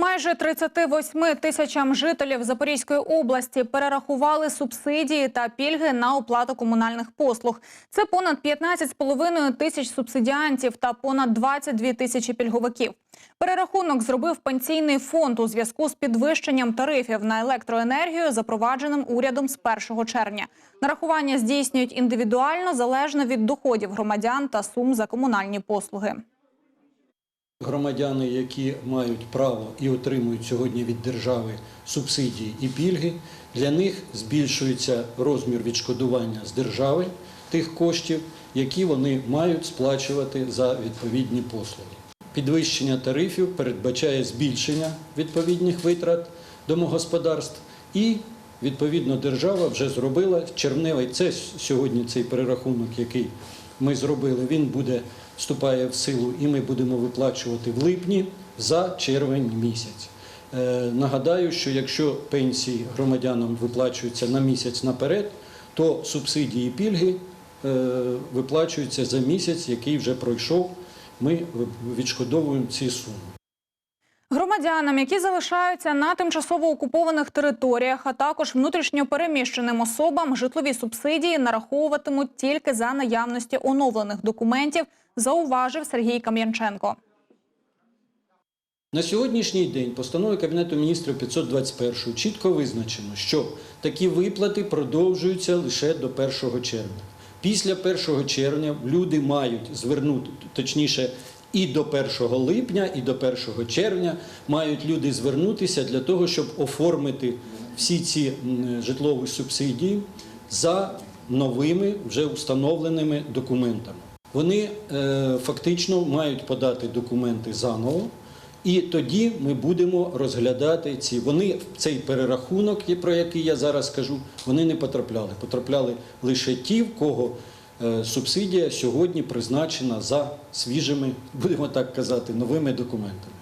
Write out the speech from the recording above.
Майже 38 тисячам жителів Запорізької області перерахували субсидії та пільги на оплату комунальних послуг. Це понад 15,5 тисяч субсидіантів та понад 22 тисячі пільговиків. Перерахунок зробив пенсійний фонд у зв'язку з підвищенням тарифів на електроенергію, запровадженим урядом з 1 червня. Нарахування здійснюють індивідуально залежно від доходів громадян та сум за комунальні послуги. Громадяни, які мають право і отримують сьогодні від держави субсидії і пільги, для них збільшується розмір відшкодування з держави тих коштів, які вони мають сплачувати за відповідні послуги. Підвищення тарифів передбачає збільшення відповідних витрат домогосподарств і відповідно держава вже зробила червневий. Це сьогодні цей перерахунок, який ми зробили, він буде вступає в силу, і ми будемо виплачувати в липні за червень місяць. Е, нагадаю, що якщо пенсії громадянам виплачуються на місяць наперед, то субсидії і пільги е, виплачуються за місяць, який вже пройшов. Ми відшкодовуємо ці суми. Громадянам, які залишаються на тимчасово окупованих територіях, а також внутрішньо переміщеним особам, житлові субсидії нараховуватимуть тільки за наявності оновлених документів, зауважив Сергій Кам'янченко. На сьогоднішній день постановою Кабінету міністрів 521 чітко визначено, що такі виплати продовжуються лише до 1 червня. Після 1 червня люди мають звернути, точніше, і до 1 липня, і до 1 червня мають люди звернутися для того, щоб оформити всі ці житлові субсидії за новими вже встановленими документами. Вони е, фактично мають подати документи заново. І тоді ми будемо розглядати ці. Вони в цей перерахунок, про який я зараз кажу, вони не потрапляли. Потрапляли лише ті, в кого субсидія сьогодні призначена за свіжими, будемо так казати, новими документами.